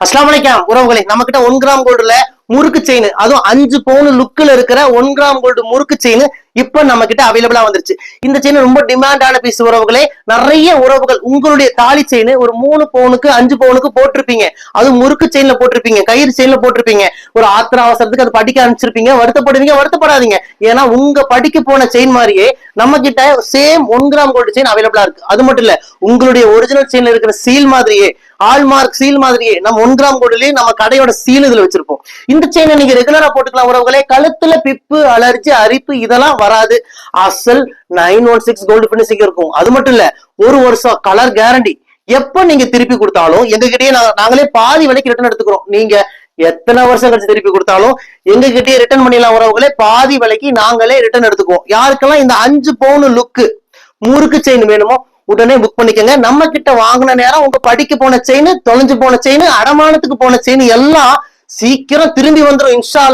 அஸ்லாம் வலைக்கம் உறவுகளே நம்ம கிட்ட ஒன் கிராம் கோல்டுல முறுக்கு செயின் அதுவும் அஞ்சு பவுன் லுக்ல இருக்கிற ஒன் கிராம் கோல்டு முறுக்கு செயின் இப்ப நம்ம கிட்ட அவைலபிளா வந்துருச்சு. இந்த செயின் ரொம்ப டிமாண்டான பீஸ் உறவுகளே. நிறைய உறவுகள் உங்களுடைய தாலி செயின் ஒரு மூணு பவுனுக்கு அஞ்சு பவுனுக்கு போட்டிருப்பீங்க. அது முறுக்கு செயின்ல போட்டிருப்பீங்க. கயிறு செயின்ல போட்டிருப்பீங்க. ஒரு ஆத்திர அவசரத்துக்கு அது படிக்க அனுப்பிச்சிருப்பீங்க வருத்தப்படுவீங்க வருத்தப்படாதீங்க. ஏன்னா உங்க படிக்க போன செயின் மாதிரியே நம்ம கிட்ட same one gram gold chain அவைலபிளா இருக்கு. அது மட்டும் இல்ல உங்களுடைய ஒரிஜினல் செயின்ல இருக்கிற சீல் மாதிரியே ஆல்மார்க் சீல் மாதிரியே நம்ம ஒன் கிராம் கோல்டுலயே நம்ம கடையோட சீல் இதுல வச்சிருப்போம். இந்த செயினை நீங்க ரெகுலரா போட்டுக்கலாம். உறவுகளே கழுத்துல பிப்பு அலர்ஜி அரிப்பு இதெல்லாம் வராது. அசல் nine one six gold finishing இருக்கும். அது மட்டும் இல்ல ஒரு வருஷம் கலர் கேரண்டி எப்ப நீங்க திருப்பி கொடுத்தாலும் எங்ககிட்டயே நாங்களே பாதி விலைக்கு ரிட்டர்ன் எடுத்துக்கிறோம். நீங்க எத்தனை வருஷம் கழிச்சு திருப்பி கொடுத்தாலும் எங்க கிட்டே ரிட்டர்ன் பண்ணிடலாம் உறவுகளே பாதி விலைக்கு நாங்களே ரிட்டர்ன் எடுத்துக்குவோம். யாருக்கெல்லாம் இந்த அஞ்சு பவுன் லுக்கு முறுக்கு செயின் வேணுமோ உடனே புக் பண்ணிக்கோங்க. நம்ம கிட்ட வாங்கின நேரம் உங்க படிக்க போன செயின் தொலைஞ்சு போன செயின் அடமானத்துக்கு போன செயின் எல்லாம் சீக்கிரம் திரும்பி வந்துரும் இன்ஷா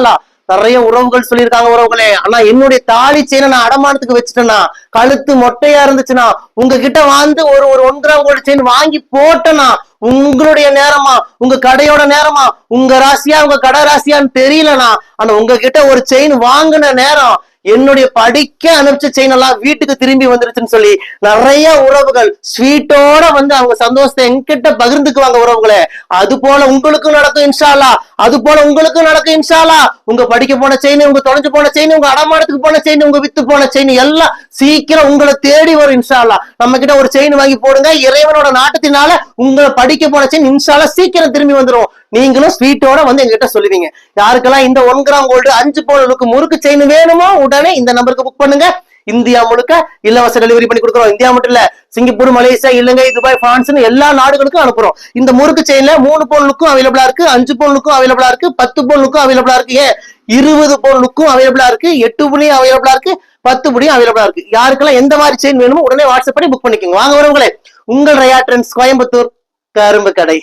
நிறைய உறவுகள் சொல்லியிருக்காங்க உறவுகளே. ஆனா என்னுடைய தாலி செயினை நான் அடமானத்துக்கு வச்சுட்டேன்னா கழுத்து மொட்டையா இருந்துச்சுன்னா உங்ககிட்ட வந்து ஒரு ஒரு ஒன் கிராம் கோல்டு செயின் வாங்கி போட்டேன்னா உங்களுடைய நேரமா? உங்க கடையோட நேரமா? உங்க ராசியா உங்க கடை ராசியான்னு தெரியலனா ஆனா உங்ககிட்ட ஒரு செயின் வாங்கின நேரம் என்னுடைய படிக்க அனுப்பிச்ச செயின் எல்லாம் வீட்டுக்கு திரும்பி வந்துருச்சுன்னு சொல்லி நிறைய உறவுகள் ஸ்வீட்டோட வந்து அவங்க சந்தோஷத்தை என்கிட்ட பகிர்ந்துக்குவாங்க உறவுகளை. அது போல உங்களுக்கும் நடக்கும் இன்ஷாலா அது போல உங்களுக்கும் நடக்கும் இன்ஷாலா உங்க படிக்க போன செயின் உங்க தொலைஞ்சு போன செயின் உங்க அடமானத்துக்கு போன செயின் உங்க வித்து போன செயின் எல்லாம் சீக்கிரம் உங்களை தேடி வரும் இன்ஷாலா நம்ம கிட்ட ஒரு செயின் வாங்கி போடுங்க. இறைவனோட நாட்டத்தினால உங்களை படிக்க போன செயின் இன்ஷாலா சீக்கிரம் திரும்பி வந்துடும் நீங்களும் ஸ்வீட்டோட வந்து எங்ககிட்ட சொல்லுவீங்க. யாருக்கெல்லாம் இந்த ஒன் கிராம் கோல்டு அஞ்சு பவுனுக்கு முறுக்கு செயின் வேணுமோ உடனே இந்த நம்பருக்கு புக் பண்ணுங்க. இந்தியா முழுக்க இலவச டெலிவரி பண்ணி கொடுக்குறோம். இந்தியா மட்டும் இல்ல சிங்கப்பூர் மலேசியா இலங்கை துபாய் பிரான்ஸ்னு எல்லா நாடுகளுக்கும் அனுப்புறோம். இந்த முறுக்கு செயின்ல மூணு பவுனுக்கும் அவைலபிளா இருக்கு அஞ்சு பவுனுக்கும் அவைலபிளா இருக்கு பத்து பவுனுக்கும் அவைலபிளா இருக்கு ஏன்? இருபது பவுனுக்கும் அவைலபிளா இருக்கு எட்டு புள்ளியும் அவைலபிளா இருக்கு பத்து புள்ளியும் அவைலபிளா இருக்கு. யாருக்கெல்லாம் எந்த மாதிரி செயின் வேணுமோ உடனே வாட்ஸ்அப் பண்ணி புக் பண்ணிக்கோங்க. வாங்க வரவங்களே உங்கள் ரயா ட்ரெண்ட்ஸ் கோயம்புத்தூர் கரும்பு கடை.